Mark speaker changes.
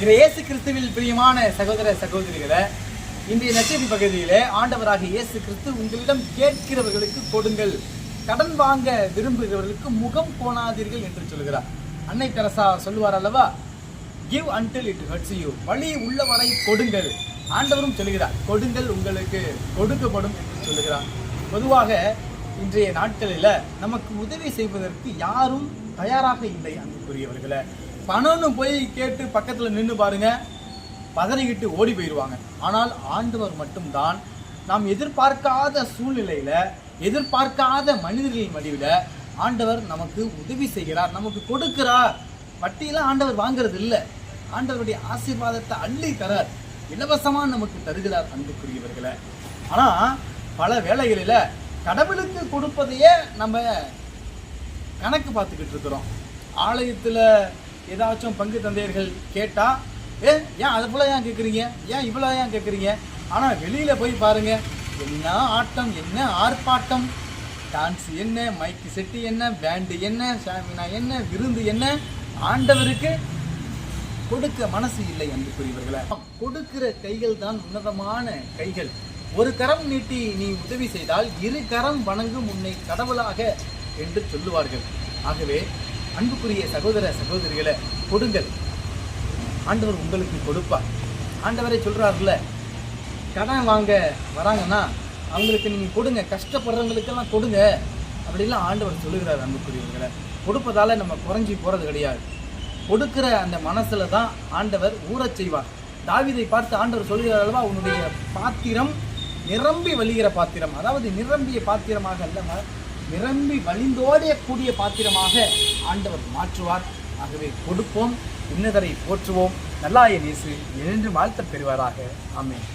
Speaker 1: இது இயேசு கிறிஸ்துவில் பிரியமான சகோதர சகோதரிகளை இன்றைய நச்சதி பகுதியிலே ஆண்டவராக இயேசு கிறிஸ்து உங்களிடம் கேட்கிறவர்களுக்கு கொடுங்கள். கடன் வாங்க விரும்புகிறவர்களுக்கு முகம் கோணாதீர்கள் என்று சொல்கிறார் அன்னை தெரசா சொல்லுவார் அல்லவா? Give until it hurts you வழி உள்ளவரை கொடுங்கள். ஆண்டவரும் சொல்கிறார் கொடுங்கள் உங்களுக்கு கொடுக்கப்படும் என்று சொல்லுகிறார். பொதுவாக இன்றைய நாட்களில் நமக்கு உதவி செய்வதற்கு யாரும் தயாராக இல்லை அன்புக்குரியவர்களை. பணம்னு போய் கேட்டு பக்கத்தில் நின்று பாருங்க. பதறிக்கிட்டு ஓடி போயிடுவாங்க ஆனால் ஆண்டவர் மட்டும்தான். நாம் எதிர்பார்க்காத சூழ்நிலையில எதிர்பார்க்காத மனிதர்களின் வடிவில் ஆண்டவர் நமக்கு உதவி செய்கிறார் நமக்கு கொடுக்கிறார். வட்டியெல்லாம் ஆண்டவர் வாங்குறது இல்லை ஆண்டவருடைய ஆசீர்வாதத்தை அள்ளி தரார். இலவசமாக நமக்கு தருகிறார் அன்புக்குரியவர்களை. ஆனால் பல வேளைகளில் கடவுளுக்கு கொடுப்பதையே நம்ம கணக்கு பார்த்துக்கிட்டு இருக்கிறோம். ஆலயத்தில் ஏதாச்சும் பங்கு தந்தையர்கள் கேட்டால் ஏ ஏன் அது போல ஏன் கேட்குறீங்க ஏன் இவ்வளோ ஏன் கேட்குறீங்க ஆனால் வெளியில் போய் பாருங்கள் என்ன ஆட்டம் என்ன ஆர்ப்பாட்டம்? டான்ஸ் என்ன மைக்கு செட்டு என்ன பேண்டு என்ன ஷாமினா என்ன விருந்து என்ன? ஆண்டவருக்கு கொடுக்க மனசு இல்லை என்று கூறியவர்களை. கொடுக்கிற கைகள் தான் உன்னதமான கைகள். ஒரு கரம் நீட்டி நீ உதவி செய்தால் இரு கரம் வணங்கும் உன்னை கடவுளாக என்று சொல்லுவார்கள். ஆகவே அன்புக்குரிய சகோதர சகோதரிகளை கொடுங்கள். ஆண்டவர் உங்களுக்கு கொடுப்பார். ஆண்டவரே சொல்கிறார்ல கடன் வாங்க வராங்கன்னா அவங்களுக்கு நீங்க கொடுங்க கஷ்டப்படுறவங்களுக்கெல்லாம் கொடுங்க. அப்படிலாம் ஆண்டவர் சொல்லுகிறார் அன்புக்குரியவர்களை. கொடுப்பதால நம்ம குறைஞ்சி போறது கிடையாது. கொடுக்கிற அந்த மனசில் தான் ஆண்டவர் ஊறச் செய்வார். தாவிதை பார்த்து ஆண்டவர் சொல்கிறார் அல்லவா உன்னுடைய பாத்திரம் நிரம்பி வழிகிற பாத்திரம். அதாவது நிரம்பிய பாத்திரமாக அல்ல நிரம்பி வழிந்தோடக்கூடிய பாத்திரமாக ஆண்டவர் மாற்றுவார். ஆகவே கொடுப்போம் இன்னதரை போற்றுவோம். நல்லாய நேசு என்று வாழ்த்த பெறுவாராக. ஆமென்.